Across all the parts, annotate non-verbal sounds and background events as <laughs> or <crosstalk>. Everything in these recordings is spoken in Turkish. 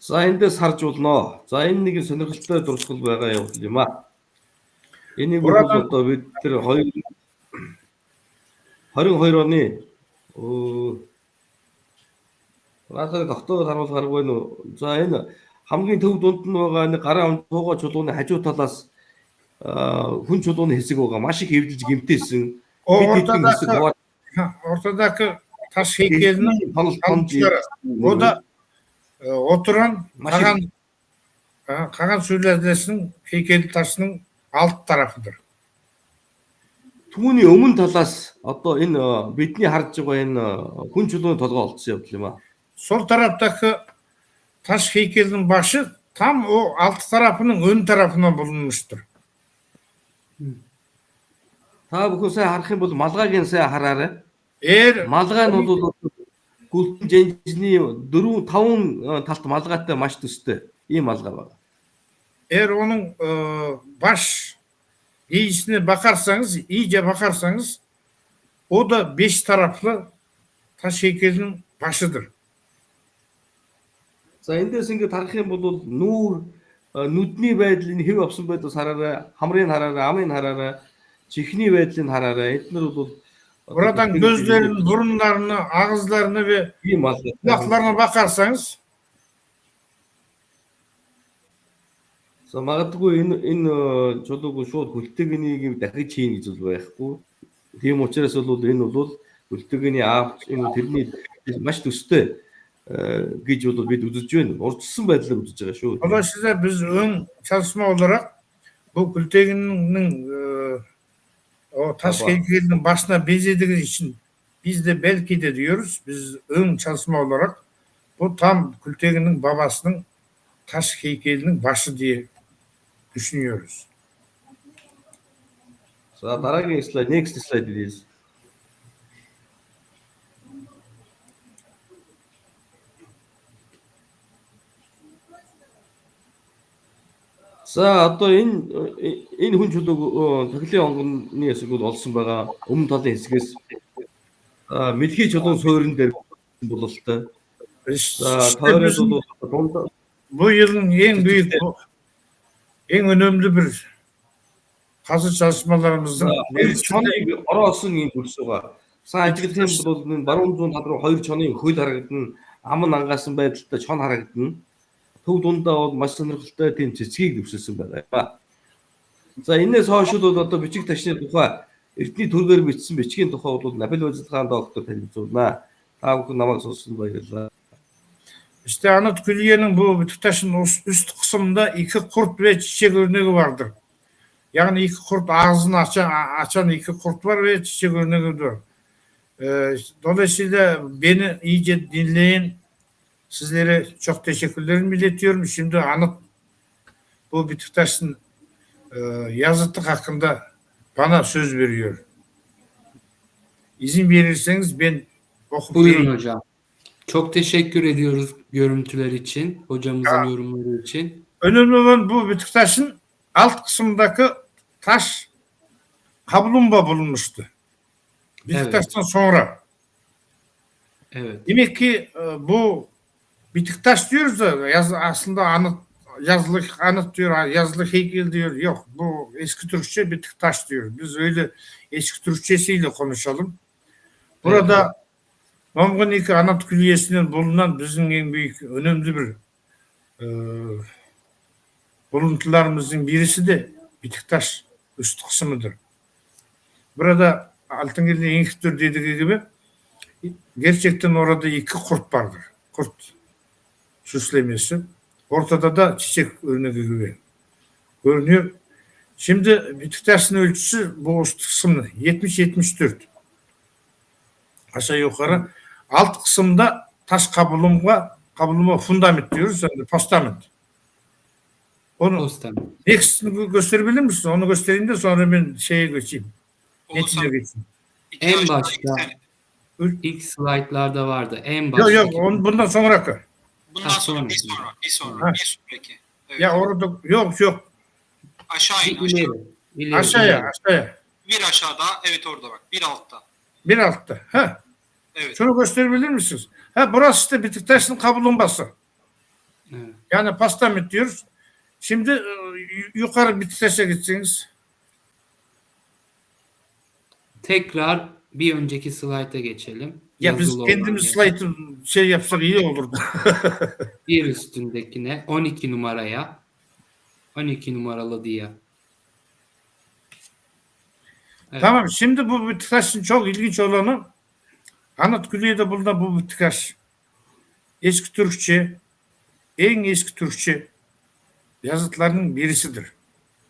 За энэ дэс харж болно. За энэ нэгэн сонирхолтой дурсгал байгаа явдал юм аа. Энийг бол одоо бид тэр 22 оны Раасаа тогтоог харуул гаргүй нү. За энэ хамгийн төв дунд нь байгаа нэг гарын амтууга чулууны хажуу талаас хүн чулууны хэсэг байгаа. Маш их хөвдөж гимтээсэн. Бид хэдэн хэсэг хаваа. Ортодок тас хийгээд нь тонж. Уда отырған маған қаған сөйлесінің хекел тасының алт тарафыдыр түүний өмнө талаас одоо энэ бидний харж байгаа энэ хүн чулууны толгой олдсон явдал юм аа. Сол тараптагы таш хейкелдің башы там о алты тарапының өн тарапынан бүлінмüştür. Та бүхэн сая харах юм бол малгайг нь сая хараарай. Эр малгай нь бол гүлтэн жинжний 4 5 талт малгайтай маш төстэй. Ийм малгай байна. eğer onun e, baş iyisine bakarsanız, iyice bakarsanız o da beş taraflı taş heykelinin başıdır. За эндээс ингээд харах юм бол нүүр э, нүдний байдлыг хэв авсан байдаас хараарай, хамрыг хараарай, амыг хараарай, чихний байдлыг хараарай. Эднэр бол Buradan gözlerini, burunlarını, ağızlarını ve kulaklarına bakarsanız За магадгүй энэ энэ э, чулууг шууд хөлтөгнийг дахиж хийн гэж бол байхгүй. Тийм учраас бол энэ бол хөлтөгний аав энэ тэрний маш төстэй э, гэж бол бид үзэж байна. Урдсан байдлаар үзэж байгаа шүү. dolayısıyla biz ön çalışma olarak bu e, o Taşkent Köyü'nün başına benzediği için biz de belki de diyoruz biz ön çalışma olarak bu tam Kültegin'in babasının taş heykelinin başı diye düşünüyoruz. So, next slide, please. За одоо энэ энэ хүн чулууг тахилын онгоны хэсэг бол олсон байгаа. Өмнө талын хэсгээс мэлхий чулуун суурин дээр бололтой. За bizim бол bu yılın en büyük en önemli bir kazı çalışmalarımızın чоныг ороосон юм хөлс байгаа. Сайн ажиглах юм бол баруун зүүн тал руу хоёр чонын хөл харагдана. Ам нь ангаасан байдалтай чон харагдана. Төв дундаа бол маш сонирхолтой тийм цэцгийг дэвшүүлсэн байгаа юм ба. За энэс хойш бол одоо бичиг ташны тухай эртний төргөөр бичсэн бичгийн тухай бол Нобель удирдлагын доктор танилцуулна. Та бүхэн намайг сонссон баярлалаа. İşte Külliye'nin bu Beşiktaş'ın üst kısmında iki kurt ve çiçek örneği vardır. Yani iki kurt ağzını açan, açan iki kurt var ve çiçek örneği var. Ee, dolayısıyla beni iyice dinleyin. Sizlere çok teşekkürlerimi iletiyorum. Şimdi Anıt bu Beşiktaş'ın e, yazıtlık hakkında bana söz veriyor. İzin verirseniz ben okup Buyurun vereyim. hocam. Çok teşekkür ediyoruz görüntüler için, hocamızın Ya. yorumları için. Önemli olan bu Beşiktaş'ın alt kısmındaki taş kaplumbağa bulunmuştu. Beşiktaş'tan sonra. Evet. Demek ki e, bu Beşiktaş diyoruz da yaz, aslında anıt yazılı anıt diyor, yazılı heykel diyor. Yok bu eski Türkçe Beşiktaş diyor. Biz öyle eski Türkçesiyle konuşalım. Burada Mamganiki Anıt Külliyesi'nin bulunan bizim en büyük önemli bir e, buluntularımızın birisi de Beşiktaş üst kısmıdır. Burada Altıngil'de Enkittür dediği gibi gerçekten orada iki kurt vardır. Kurt süslemesi. Ortada da çiçek örneği gibi görünüyor. Şimdi Beşiktaş'ın ölçüsü bu üst kısmı 70-74. Aşağı yukarı. Alt kısımda taş kaplumbağa, kaplumbağa fundament diyoruz. Yani postament. Onu Postem. Next'ini gösterebilir misin? Onu göstereyim de sonra ben şeye geçeyim. Netine geçeyim. En başta. İlk slaytlarda vardı. En Yok başta. yok on, bundan sonraki. Bundan Ha, sonra bir sonraki. sonra, bir sonra, Ha. bir sonraki. Evet. Ya orada yok yok aşağı in, Bir aşağı. ileri. ileri, aşağıya ileri. aşağıya. Bir aşağıda, evet orada bak, bir altta. Bir altta. Ha. Evet. Şunu gösterebilir misiniz? Ha burası işte Beşiktaş'ın kaplumbağası. Evet. Yani pastament diyoruz. Şimdi e, yukarı bir titreşe gitseniz. Tekrar bir önceki slayta geçelim. Ya biz kendimiz slaytı şey yapsak iyi olurdu. <laughs> Bir üstündekine 12 numaraya 12 numaralı diye. Evet. Tamam şimdi bu bitikaşın çok ilginç olanı Anıt Külliye'de bulunan bu bitikaş eski Türkçe en eski Türkçe yazıtlarının birisidir.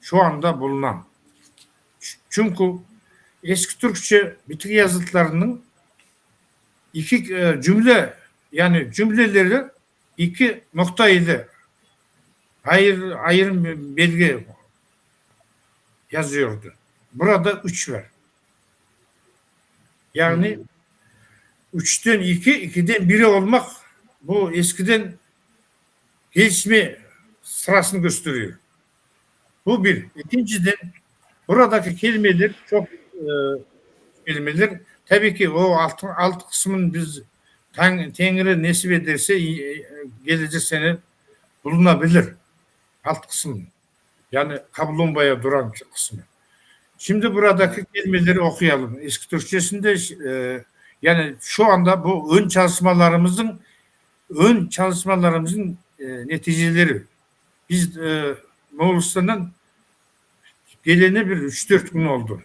Şu anda bulunan. Çünkü eski Türkçe bitik yazıtlarının iki e, cümle yani cümleleri iki nokta ile hayır ayrım belge yazıyordu. Burada üç var. Yani üçten iki, ikiden biri olmak bu eskiden gelişme sırasını gösteriyor. Bu bir. İkinciden buradaki kelimeler çok e, kelimeler. Tabii ki o alt, alt kısmın biz Tan- Tengri nesip ederse e, gelecek sene bulunabilir. Alt kısmı. Yani kaplumbağaya duran kısmı. Şimdi buradaki kelimeleri okuyalım. Eski Türkçesinde e, yani şu anda bu ön çalışmalarımızın ön çalışmalarımızın e, neticeleri. Biz e, Moğolistan'dan gelene bir 3-4 gün oldu.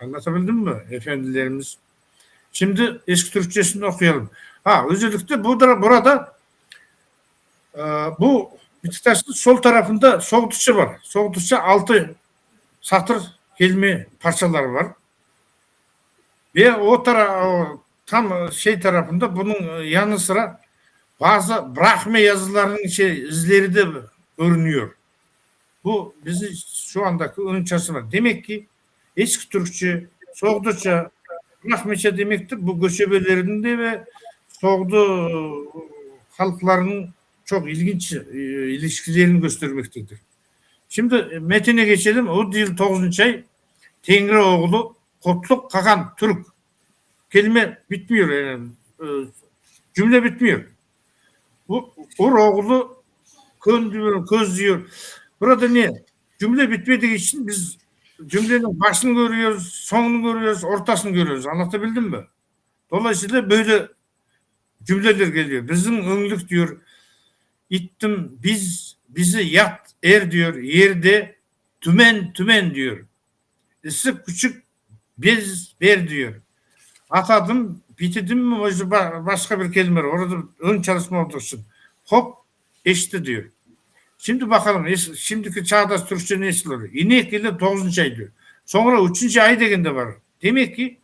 Anlatabildim mi efendilerimiz? Şimdi eski Türkçesini okuyalım. Ha özellikle burada, burada e, bu Bitiktaş'ın sol tarafında soğutucu var. Soğutucu altı satır kelime parçaları var. Ve o tara o tam şey tarafında bunun yanı sıra bazı Brahme yazılarının şey izleri de görünüyor. Bu bizi şu andaki ön çalışma. Demek ki eski Türkçe, Soğduça, Brahmeçe demektir. Bu göçebelerinde ve Soğdu halklarının çok ilginç e, ilişkilerini göstermektedir. Şimdi metine geçelim. O dil 9. ay Tengri oğlu Kotluk Kakan Türk. Kelime bitmiyor yani. E, cümle bitmiyor. Bu Ur oğlu köndüyor, közlüyor. Burada ne? Cümle bitmediği için biz cümlenin başını görüyoruz, sonunu görüyoruz, ortasını görüyoruz. Anlatabildim mi? Dolayısıyla böyle cümleler geliyor. Bizim önlük diyor ittim biz bizi yat er diyor yerde tümen tümen diyor. Isık küçük bez ver diyor. Atadım bitirdim mi ba- başka bir kelime. Orada ön çalışma için. Hop eşti diyor. Şimdi bakalım şimdiki çağdaş Türkçe nesil oluyor. İnek ile 9. ay diyor. Sonra 3. ay degende var. Demek ki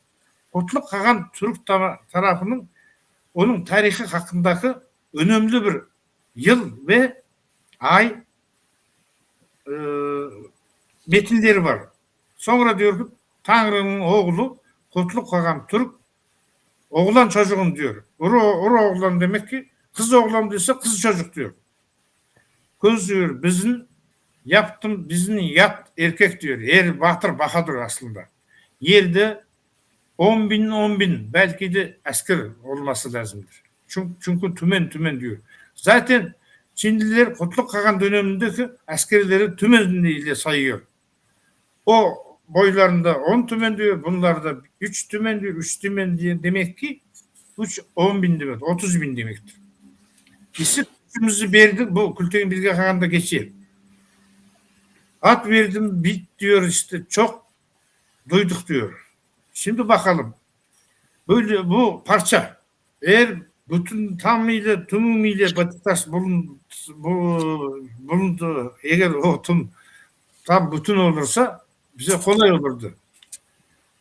Kutluk Kagan Türk tara- tarafının onun tarihi hakkındaki önemli bir yıl ve ay e, metinleri var. Sonra diyor ki Tanrı'nın oğlu Kutluk Kagan Türk oğlan çocuğum diyor. Uru, uru oğlan demek ki kız oğlan diyorsa kız çocuk diyor. Kız diyor bizim yaptım bizim yat erkek diyor. Er Bahtır Bahadır aslında. Yerde 10 bin 10 bin belki de asker olması lazımdır. Çünkü, çünkü tümen tümen diyor. Zaten Çinliler Kutluk Kagan dönemindeki askerleri tümeniyle sayıyor. O boylarında 10 tümen diyor. Bunlarda 3 tümen diyor. 3 tümen diye demek ki 3 10 bin demek. 30 bin demektir. İsim gücümüzü verdik. Bu Kültürün Bilgi Kagan'da geçiyor. At verdim bit diyor işte çok duyduk diyor. Şimdi bakalım. Böyle bu parça eğer bütün tamıyla tümüyle Batıtaş bulun, bu, bulundu eğer o tüm tam bütün olursa bize kolay olurdu.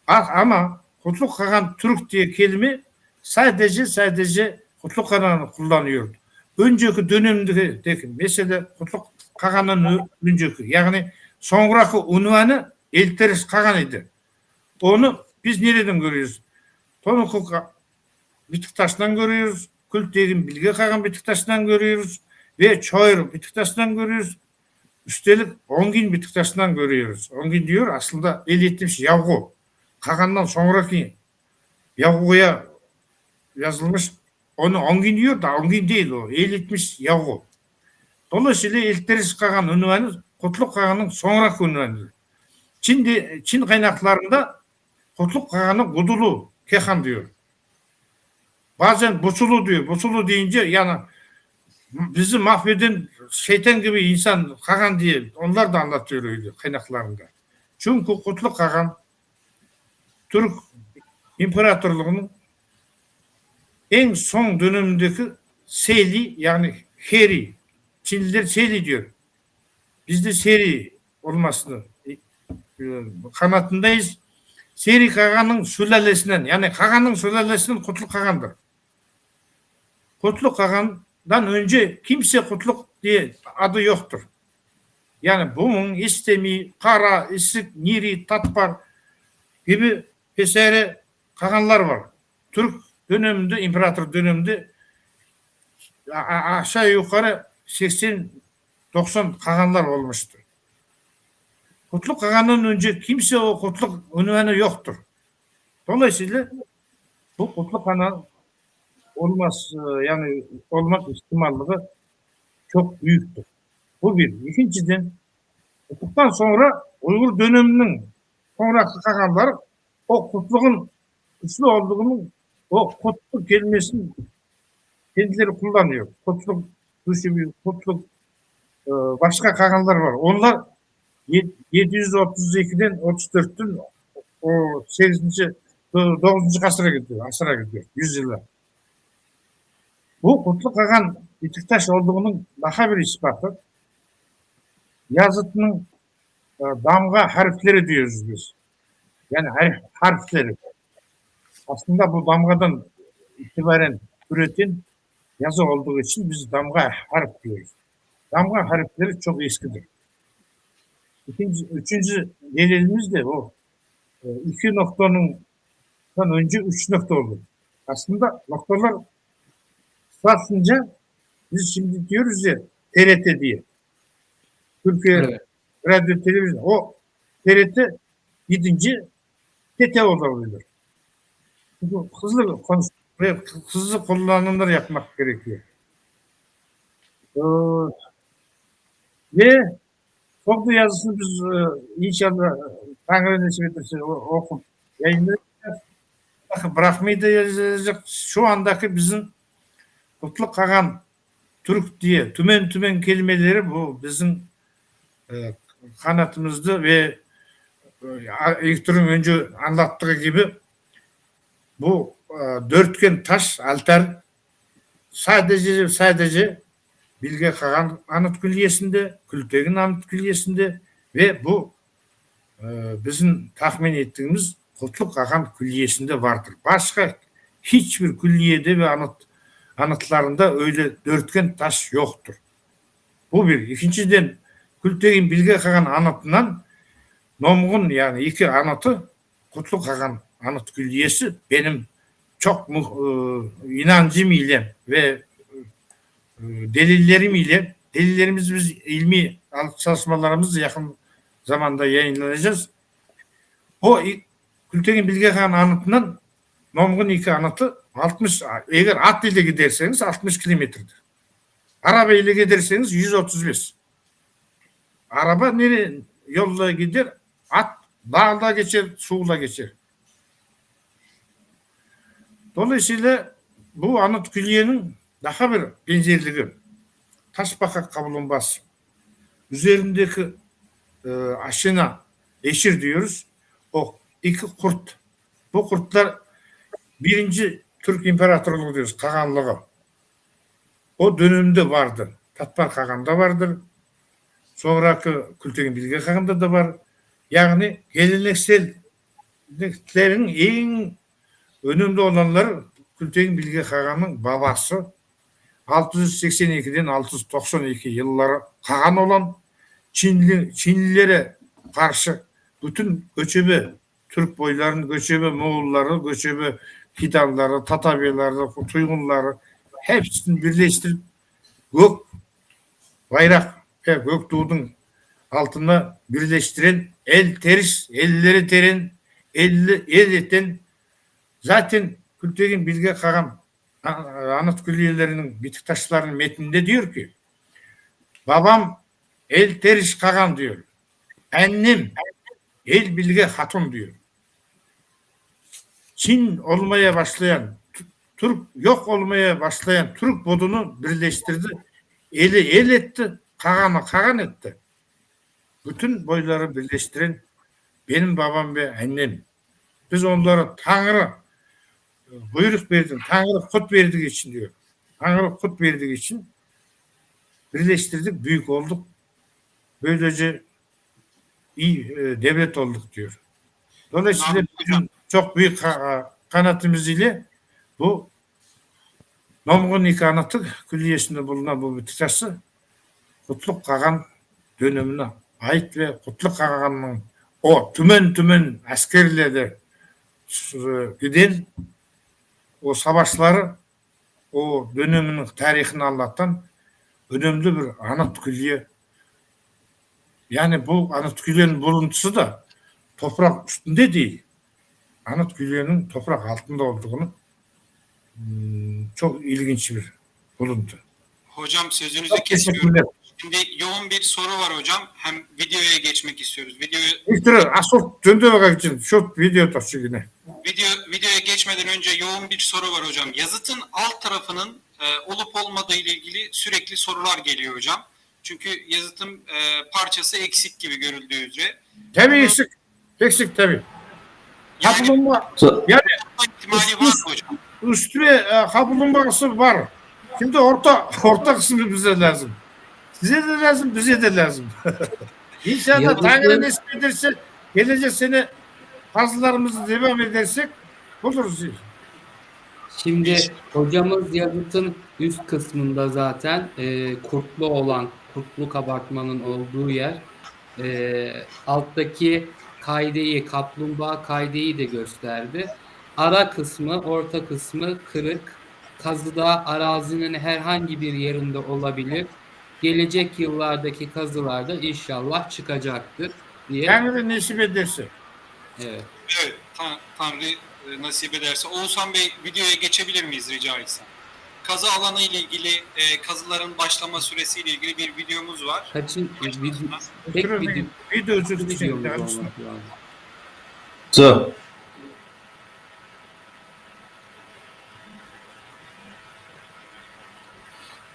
Ama Kutluk Kagan Türk diye kelime sadece sadece Kutluk Kagan'ı kullanıyordu. Önceki dönemdeki mesela Kutluk Kagan'ın önceki yani sonraki unvanı Elteris Kagan idi. Onu biz nereden görüyoruz? Tomukuk Bitiktaş'tan görüyoruz. Kültürün Bilge Kagan Bitiktaş'tan görüyoruz. Ve Çoyur Bitiktaş'tan görüyoruz. Üstelik Ongin Bitiktaş'tan görüyoruz. Ongin diyor aslında el etmiş Yavgu. Kagan'dan sonraki Yavgu'ya yazılmış. Onu Ongin diyor da Ongin değil o. El etmiş Yavgu. Dolayısıyla İlteris Kagan ünvanı Kutluk Kagan'ın sonraki ünvanıdır. Çin, Çin kaynaklarında Kutluk Kagan'ı Gudulu Kehan diyor. Bazen Busulu diyor. Busulu deyince yani bizi mahveden şeytan gibi insan Kagan diye onlar da anlatıyor öyle kaynaklarında. Çünkü Kutluk Kagan Türk İmparatorluğu'nun en son dönemindeki Seyli yani Heri Çinliler Seyli diyor. Biz de Seri olmasını e, kanatındayız. Seri Kaga'nın sülalesinden yani Kaga'nın sülalesinden Kutluk Kaga'ndır. Kutluk Kaga'dan önce kimse Kutluk diye adı yoktur. Yani bunun İstemi, Kara, İsrik, Niri, Tatpar gibi vesaire Kaganlar var. Türk döneminde, imparator döneminde aşağı yukarı 80 90 Kaganlar olmuştu. Kutluk Kagan'dan önce kimse o Kutluk ünvanı yoktur. Dolayısıyla bu Kutluk Kagan olmaz e, yani olmak ihtimalleri çok büyüktür. Bu bir. İkinciden Kutluk'tan sonra Uygur döneminin sonraki Kaganlar o Kutluk'un güçlü olduğunu o Kutluk kelimesini kendileri kullanıyor. Kutluk bir Kutluk e, başka Kaganlar var. Onlar ye- 732'den 34'ten o 8. 9. asıra gidiyor. Asıra gidiyor. Yüzyıllar. Bu Kutluk Kagan Bitiktaş olduğunun daha bir ispatı. Yazıtının e, damga harfleri diyoruz biz. Yani har- harfleri. Aslında bu damgadan itibaren üreten yazı olduğu için biz damga harf diyoruz. Damga harfleri çok eskidir. İkinci, üçüncü delilimiz de o. E, iki noktanın önce üç nokta olur. Aslında noktalar kısaltınca biz şimdi diyoruz ya TRT diye. Türkiye Evet. Radyo Televizyon. O TRT gidince TT olabilir. Çünkü hızlı konuş hızlı kullanımlar yapmak gerekiyor. Ee, ve Toplu yazısını biz e, inşallah Tanrı nasip ederse okup bırakmayı yazacak. Şu andaki bizim Kutluk Kagan Türk diye tümen tümen kelimeleri bu bizim e, kanatımızda ve e, Ektor'un önce anlattığı gibi bu e, dörtgen taş altar sadece sadece Bilge Kagan Anıt Külliyesi'nde, Kültegin Anıt Külliyesi'nde ve bu e, bizim tahmin ettiğimiz Kutluk Kagan Külliyesi'nde vardır. Başka hiçbir külliyede ve anıt anıtlarında öyle dörtgen taş yoktur. Bu bir. İkinciden Kültegin Bilge Kagan anıtından Nomgun yani iki anıtı Kutluk Kagan Anıt Külliyesi benim çok e, inancım ile ve e, delillerim ile delillerimizi biz ilmi çalışmalarımızı yakın zamanda yayınlayacağız. O Kültegin Bilge Kağan anıtından Nomgun iki anıtı 60 eğer at ile giderseniz 60 kilometredir. Araba ile giderseniz 135. Araba nereye yolla gider? At dağda geçer, suğla geçer. Dolayısıyla bu anıt külliyenin daha bir benzerliği. Taşbaka kaplumbağa üzerindeki e, aşına eşir diyoruz. O iki kurt. Bu kurtlar birinci Türk İmparatorluğu diyoruz. Kaganlığı. O dönemde vardı. Tatbar Kagan'da vardır. Sonraki Kültegin Bilge Kagan'da da var. Yani gelenekselliklerin en önemli olanları Kültegin Bilge Kagan'ın babası 682'den 692 yılları Kagan olan Çinli, Çinlilere karşı bütün göçebe Türk boylarının göçebe Moğolları, göçebe Fidanları, Tataviyaları, Tuygunları hepsini birleştirip gök bayrak ve göktuğun altına birleştiren el teris, elleri terin, elli, el eten zaten Kültegin Bilge Kagan anıt külliyelerinin bitik taşlarının metninde diyor ki Babam el teriş kagan diyor. Annem el bilge hatun diyor. Çin olmaya başlayan, Türk yok olmaya başlayan Türk bodunu birleştirdi. Eli el etti, kaganı kagan etti. Bütün boyları birleştiren benim babam ve annem. Biz onlara Tanrı buyruk verdi, Tanrı kut verdiği için diyor. Tanrı kut verdiği için birleştirdik, büyük olduk. Böylece iyi e, devlet olduk diyor. Dolayısıyla bizim çok büyük ka- kanatımız ile bu Nomgun kanatı külliyesinde bulunan bu bütçesi Kutluk Kagan dönemine ait ve Kutluk Kagan'ın o tümen tümen askerleri e, giden o savaşları o döneminin tarihini anlatan önemli bir anıt külliye. Yani bu anıt külliyenin buluntusu da toprak üstünde değil. Anıt külliyenin toprak altında olduğunu hmm, çok ilginç bir buluntu. Hocam sözünüzü kesiyorum. Şimdi yoğun bir soru var hocam. Hem videoya geçmek istiyoruz. Videoyu Victor asıl döndürmek için şu video taşı yine. video videoya geçmeden önce yoğun bir soru var hocam. Yazıtın alt tarafının e, olup olmadığı ile ilgili sürekli sorular geliyor hocam. Çünkü yazıtın e, parçası eksik gibi görüldüğü üzere. Tabii eksik. Eksik tabii. Yani Kaplumbağa, yani ihtimali var mı hocam? üstü ve e, kaplumbağası var. Şimdi orta orta kısmı bize lazım. Size de lazım, bize de lazım. <laughs> İnşallah Tanrı nasip ederse gelecek sene kazılarımızı devam edersek buluruz. Şimdi hocamız yazıtın üst kısmında zaten e, kurtlu olan, kurtlu kabartmanın olduğu yer. E, alttaki kaydeyi, kaplumbağa kaydeyi de gösterdi. Ara kısmı, orta kısmı kırık. Kazıda arazinin herhangi bir yerinde olabilir. Gelecek yıllardaki kazılarda inşallah çıkacaktır diye. Tanrı nasip ederse. Evet. Evet. Tan- Tanrı e, nasip ederse. Oğuzhan Bey videoya geçebilir miyiz rica etsem? Kazı alanı ile ilgili, e, kazıların başlama süresi ile ilgili bir videomuz var. Kaçın video, tek Video, video, video lazım. So,